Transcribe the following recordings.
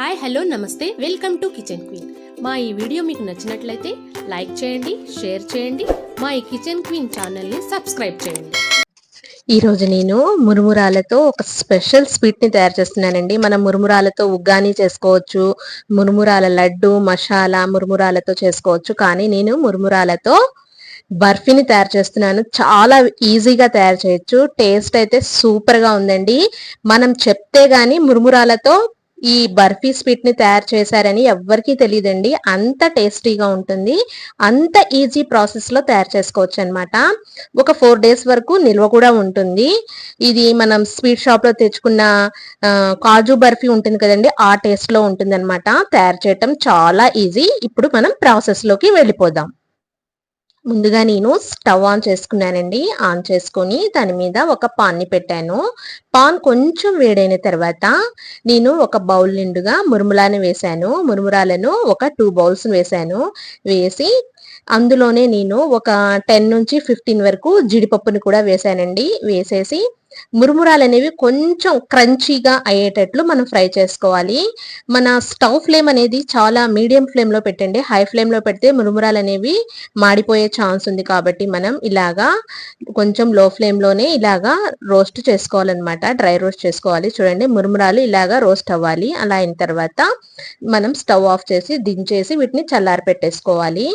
Hi hello నమస్తే. Welcome to kitchen queen. మా ఈ వీడియో మీకు నచ్చినట్లయితే లైక్ చేయండి షేర్ చేయండి. మా ఈ కిచెన్ క్వీన్ ఛానల్ని సబ్స్క్రైబ్ చేయండి. ఈరోజు నేను మురుమురాలతో ఒక స్పెషల్ స్వీట్ని తయారు చేస్తున్నానండి. మనం మురుమురాలతో ఉగ్గాని చేసుకోవచ్చు మురుమురాల లడ్డు మసాలా మురుమురాలతో చేసుకోవచ్చు. కానీ నేను మురుమురాలతో బర్ఫీని తయారు చేస్తున్నాను. చాలా ఈజీగా తయారు చేయొచ్చు. టేస్ట్ అయితే సూపర్గా ఉందండి. మనం చెప్తే కానీ మురుమురాలతో ఈ బర్ఫీ స్వీట్ని తయారు చేశారని ఎవ్వరికీ తెలియదండి. అంత టేస్టీగా ఉంటుంది. అంత ఈజీ ప్రాసెస్లో తయారు చేసుకోవచ్చు అనమాట ఒక ఫోర్ డేస్ వరకు నిల్వ కూడా ఉంటుంది. ఇది మనం స్వీట్ షాప్లో తెచ్చుకున్న కాజు బర్ఫీ ఉంటుంది కదండి ఆ టేస్ట్లో ఉంటుంది అనమాట తయారు చేయటం చాలా ఈజీ. ఇప్పుడు మనం ప్రాసెస్లోకి వెళ్ళిపోదాం. ముందుగా నేను స్టవ్ ఆన్ చేసుకున్నానండి. ఆన్ చేసుకొని దాని మీద ఒక పాన్ని పెట్టాను. పాన్ కొంచెం వేడైన తర్వాత నేను ఒక బౌల్ నిండుగా మురుములాను వేశాను. మురుమురాలను ఒక టూ బౌల్స్ వేశాను. వేసి అందులోనే నేను ఒక టెన్ నుంచి ఫిఫ్టీన్ వరకు జీడిపప్పుని కూడా వేసానండి. వేసేసి మురుమురాలు అనేవి కొంచెం క్రంచీగా అయ్యేటట్లు మనం ఫ్రై చేసుకోవాలి. మన స్టవ్ ఫ్లేమ్ అనేది చాలా మీడియం ఫ్లేమ్లో పెట్టండి. హై ఫ్లేమ్లో పెడితే మురుమురాలు అనేవి మాడిపోయే ఛాన్స్ ఉంది కాబట్టి మనం ఇలాగా కొంచెం లో ఫ్లేమ్లోనే ఇలాగా రోస్ట్ చేసుకోవాలన్నమాట. డ్రై రోస్ట్ చేసుకోవాలి. చూడండి మురుమురాలు ఇలాగా రోస్ట్ అవ్వాలి. అలా అయిన తర్వాత మనం స్టవ్ ఆఫ్ చేసి దించేసి వీటిని చల్లారి పెట్టేసుకోవాలి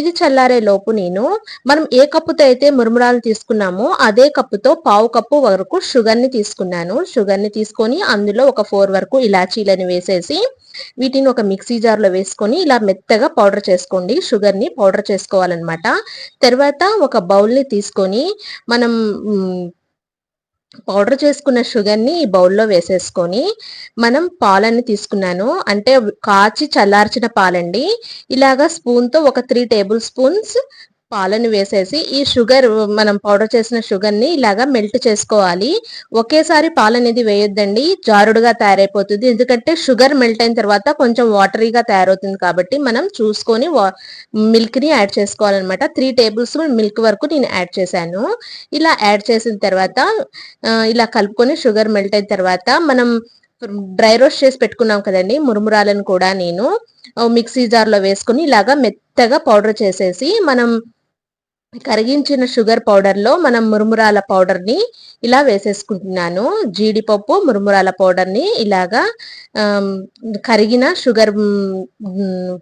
ఇది చల్లారే లోపు నేను మనం ఏ కప్పుతో అయితే మురుమురాలు తీసుకున్నామో అదే కప్పుతో పావు కప్పు వరకు షుగర్ని తీసుకున్నాను. షుగర్ని తీసుకొని అందులో ఒక ఫోర్ వరకు ఇలాచీలని వేసేసి వీటిని ఒక మిక్సీ జార్లో వేసుకొని ఇలా మెత్తగా పౌడర్ చేసుకోండి. షుగర్ని పౌడర్ చేసుకోవాలన్నమాట. తర్వాత ఒక బౌల్ని తీసుకొని మనం పౌడర్ చేసుకున్న షుగర్ని ఈ బౌల్లో వేసేసుకొని మనం పాలని తీసుకున్నాను. అంటే కాచి చల్లార్చిన పాలండి. ఇలాగా స్పూన్తో ఒక త్రీ టేబుల్ స్పూన్స్ పాలను వేసేసి ఈ షుగర్ మనం పౌడర్ చేసిన షుగర్ని ఇలాగా మెల్ట్ చేసుకోవాలి. ఒకేసారి పాలు అనేది వేయొద్దండి. జారుడుగా తయారైపోతుంది. ఎందుకంటే షుగర్ మెల్ట్ అయిన తర్వాత కొంచెం వాటరీగా తయారవుతుంది కాబట్టి మనం చూసుకొని మిల్క్ని యాడ్ చేసుకోవాలన్నమాట. త్రీ టేబుల్ స్పూన్ మిల్క్ వరకు నేను యాడ్ చేశాను. ఇలా యాడ్ చేసిన తర్వాత ఇలా కలుపుకొని షుగర్ మెల్ట్ అయిన తర్వాత మనం డ్రై రోస్ట్ చేసి పెట్టుకున్నాం కదండి మురుమురాలను కూడా నేను. మిక్సీ జార్లో వేసుకొని ఇలాగా మెత్తగా పౌడర్ చేసేసి మనం కరిగించిన షుగర్ పౌడర్లో మనం మురుమురాల పౌడర్ని ఇలా వేసేసుకుంటున్నాను. జీడిపప్పు మురుమురాల పౌడర్ని ఇలాగా కరిగిన షుగర్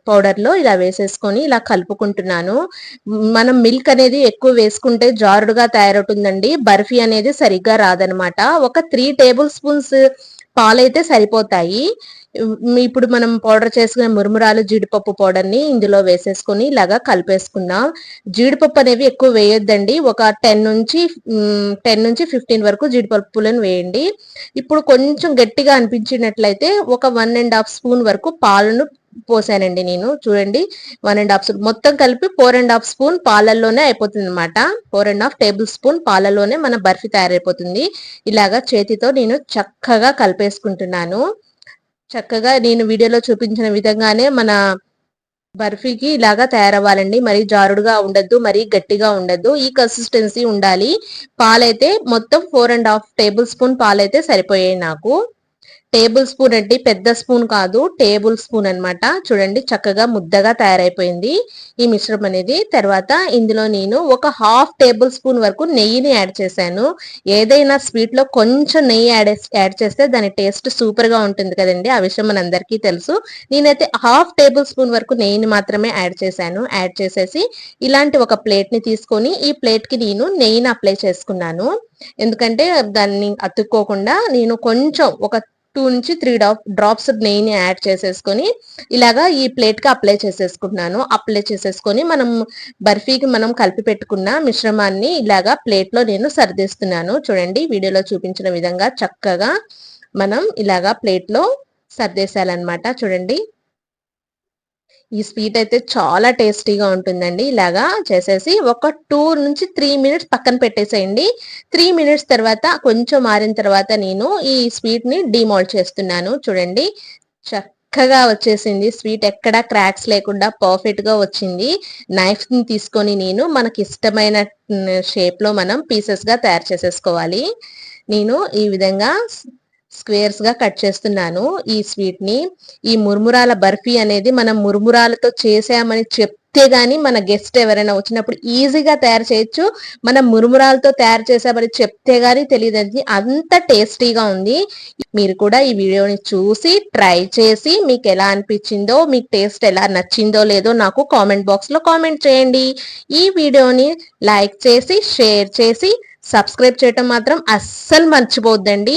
పౌడర్లో ఇలా వేసేసుకొని ఇలా కలుపుకుంటున్నాను. మనం మిల్క్ అనేది ఎక్కువ వేసుకుంటే జారుడుగా తయారవుతుందండి. బర్ఫీ అనేది సరిగ్గా రాదనమాట. ఒక త్రీ టేబుల్ స్పూన్స్ పాలైతే సరిపోతాయి. ఇప్పుడు మనం పౌడర్ చేసుకునే మురుమురాలు జీడిపప్పు పౌడర్ని ఇందులో వేసేసుకొని ఇలాగా కలిపేసుకుందాం. జీడిపప్పు అనేవి ఎక్కువ వేయొద్దండి. ఒక టెన్ నుంచి టెన్ నుంచి ఫిఫ్టీన్ వరకు జీడిపప్పులను వేయండి. ఇప్పుడు కొంచెం గట్టిగా అనిపించినట్లయితే ఒక వన్ అండ్ హాఫ్ స్పూన్ వరకు పాలను పోసానండి నేను. చూడండి వన్ అండ్ హాఫ్ స్పూన్ మొత్తం కలిపి ఫోర్ అండ్ హాఫ్ స్పూన్ పాలల్లోనే అయిపోతుంది అనమాట four and half table spoon పాలలోనే మన బర్ఫీ తయారైపోతుంది. ఇలాగా చేతితో నేను చక్కగా కలిపేసుకుంటున్నాను. చక్కగా నేను వీడియోలో చూపించిన విధంగానే మన బర్ఫీకి ఇలాగా తయారవ్వాలండి. మరి జారుడుగా ఉండద్దు మరి గట్టిగా ఉండద్దు. ఈ కన్సిస్టెన్సీ ఉండాలి. పాలైతే మొత్తం four and half table spoon పాలైతే సరిపోయాయి నాకు. టేబుల్ స్పూన్ అంటే పెద్ద స్పూన్ కాదు టేబుల్ స్పూన్ అన్నమాట. చూడండి చక్కగా ముద్దగా తయారైపోయింది ఈ మిశ్రమం అనేది. తర్వాత ఇందులో నేను ఒక హాఫ్ టేబుల్ స్పూన్ వరకు నెయ్యిని యాడ్ చేశాను. ఏదైనా స్వీట్లో కొంచెం నెయ్యి యాడ్ యాడ్ చేస్తే దాని టేస్ట్ సూపర్గా ఉంటుంది కదండి. ఆ విషయం మనందరికీ తెలుసు. నేనైతే హాఫ్ టేబుల్ స్పూన్ వరకు నెయ్యిని మాత్రమే యాడ్ చేశాను. యాడ్ చేసేసి ఇలాంటి ఒక ప్లేట్ని తీసుకొని ఈ ప్లేట్కి నేను నెయ్యిని అప్లై చేసుకున్నాను. ఎందుకంటే దాన్ని అతుక్కోకుండా నేను కొంచెం ఒక టూ నుంచి త్రీ డ్రాప్ డ్రాప్స్ నెయ్యిని యాడ్ చేసేసుకొని ఇలాగా ఈ ప్లేట్కి అప్లై చేసేసుకుంటున్నాను. అప్లై చేసేసుకొని మనం బర్ఫీకి మనం కలిపి పెట్టుకున్న మిశ్రమాన్ని ఇలాగా ప్లేట్లో నేను సర్దిస్తున్నాను. చూడండి వీడియోలో చూపించిన విధంగా చక్కగా మనం ఇలాగా ప్లేట్లో సర్దేశాలన్నమాట. చూడండి. ఈ స్వీట్ అయితే చాలా టేస్టీగా ఉంటుందండి. ఇలాగా చేసేసి ఒక టూ నుంచి త్రీ మినిట్స్ పక్కన పెట్టేసేయండి. త్రీ మినిట్స్ తర్వాత కొంచెం మారిన తర్వాత నేను ఈ స్వీట్ని డిమాల్ట్ చేస్తున్నాను. చూడండి చక్కగా వచ్చేసింది. స్వీట్ ఎక్కడా క్రాక్స్ లేకుండా పర్ఫెక్ట్గా వచ్చింది. నైఫ్ని తీసుకొని నేను మనకి ఇష్టమైన షేప్లో మనం పీసెస్గా తయారు చేసేసుకోవాలి. నేను ఈ విధంగా స్క్వేర్స్గా కట్ చేస్తున్నాను ఈ స్వీట్ని. ఈ మురుమురాల బర్ఫీ అనేది మనం మురుమురాలతో చేసామని చెప్తే గాని మన గెస్ట్ ఎవరైనా వచ్చినప్పుడు ఈజీగా తయారు చేయొచ్చు. మనం మురుమురాలతో తయారు చేసామని చెప్తే గాని తెలియదు అంత టేస్టీగా ఉంది. మీరు కూడా ఈ వీడియోని చూసి ట్రై చేసి మీకు ఎలా అనిపించిందో మీకు టేస్ట్ ఎలా నచ్చిందో లేదో నాకు కామెంట్ బాక్స్లో కామెంట్ చేయండి. ఈ వీడియోని లైక్ చేసి షేర్ చేసి సబ్స్క్రైబ్ చేయటం మాత్రం అస్సలు మర్చిపోద్దండి.